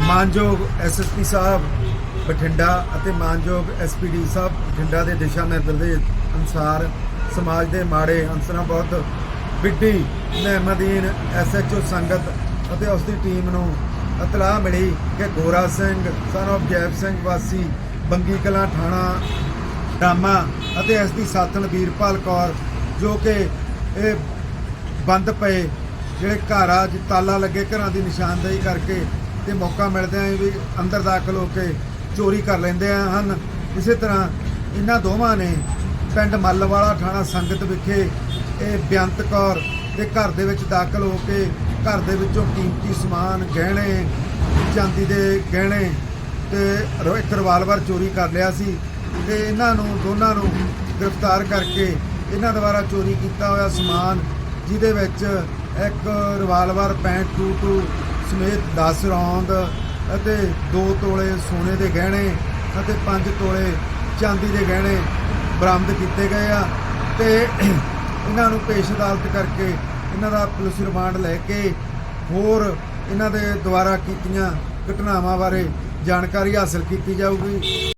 ਮਾਨਯੋਗ ਐਸਐਸਪੀ ਸਾਹਿਬ ਬਠਿੰਡਾ ਅਤੇ ਮਾਨਯੋਗ ਐਸਪੀਡੀ ਸਾਹਿਬ ਬਠਿੰਡਾ ਦੇ ਦਿਸ਼ਾ ਨਿਰਦੇਸ਼ ਅਨੁਸਾਰ ਸਮਾਜ ਦੇ ਮਾੜੇ ਅੰਸਰਾਂ ਬਹੁਤ ਵਿੱਢੀ, ਮਹਿਮਦੀਨ ਐਸਐਚਓ ਸੰਗਤ ਅਤੇ ਉਸ ਦੀ ਟੀਮ ਨੂੰ ਇਤਲਾਹ ਮਿਲੀ ਕਿ ਗੋਰਾ ਸਿੰਘ ਸਨ of ਜੈਬ ਸਿੰਘ ਵਾਸੀ, ਬੰਗੀ ਕਲਾਂ ਥਾਣਾ, ਡਾਮਾ ਅਤੇ ਇਸ ਦੀ ਸਾਥਣ ਵੀਰਪਾਲ ਕੌਰ, ਜੋ ਕਿ ਇਹ ਬੰਦ ਪਏ, ਜਿਹੜੇ ਘਰ ਆ ਜਿ ਤਾਲਾ ਲੱਗੇ ਘਰਾਂ ਦੀ ਨਿਸ਼ਾਨਦੇਹੀ ਕਰਕੇ ਤੇ ਮੌਕਾ ਮਿਲਦਿਆਂ ਆ ਵੀ ਅੰਦਰ ਦਾਖਲ ਹੋ ਕੇ ਚੋਰੀ ਕਰ ਲੈਂਦੇ ਹਨ। ਇਸੇ ਤਰ੍ਹਾਂ ਇਹਨਾਂ ਦੋਵਾਂ ਨੇ ਪਿੰਡ ਮੱਲਵਾਲਾ ਥਾਣਾ ਸੰਗਤ ਵਿਖੇ ਇਹ ਬੇਅੰਤ ਕੌਰ ਦੇ ਘਰ ਦੇ ਵਿੱਚ ਦਾਖਲ ਹੋ ਕੇ ਘਰ ਦੇ ਵਿੱਚੋਂ ਕੀਮਤੀ ਸਮਾਨ, ਗਹਿਣੇ, ਚਾਂਦੀ ਦੇ ਗਹਿਣੇ ਤੇ ਇੱਕ ਰਿਵਾਲਵਰ ਚੋਰੀ ਕਰ ਲਿਆ ਸੀ ਤੇ ਇਹਨਾਂ ਨੂੰ, ਦੋਨਾਂ ਨੂੰ ਗ੍ਰਿਫਤਾਰ ਕਰਕੇ ਇਹਨਾਂ ਦੁਆਰਾ ਚੋਰੀ ਕੀਤਾ ਹੋਇਆ ਸਮਾਨ, ਜਿਹਦੇ ਵਿੱਚ ਇੱਕ ਰਿਵਾਲਵਰ 6522 ਸਮੇਤ 10 ਰੌਂਦ ਅਤੇ 2 ਤੋਲੇ ਸੋਨੇ ਦੇ ਗਹਿਣੇ ਅਤੇ 5 ਤੋਲੇ ਚਾਂਦੀ ਦੇ ਗਹਿਣੇ ਬਰਾਮਦ ਕੀਤੇ ਗਏ ਆ ਤੇ ਇਹਨਾਂ ਨੂੰ ਪੇਸ਼ ਅਦਾਲਤ ਕਰਕੇ ਇਹਨਾਂ ਦਾ ਪੁਲਿਸ ਰਿਮਾਂਡ ਲੈ ਕੇ ਹੋਰ ਇਹਨਾਂ ਦੇ ਦੁਆਰਾ ਕੀਤੀਆਂ ਘਟਨਾਵਾਂ ਬਾਰੇ ਜਾਣਕਾਰੀ ਹਾਸਲ ਕੀਤੀ ਜਾਊਗੀ।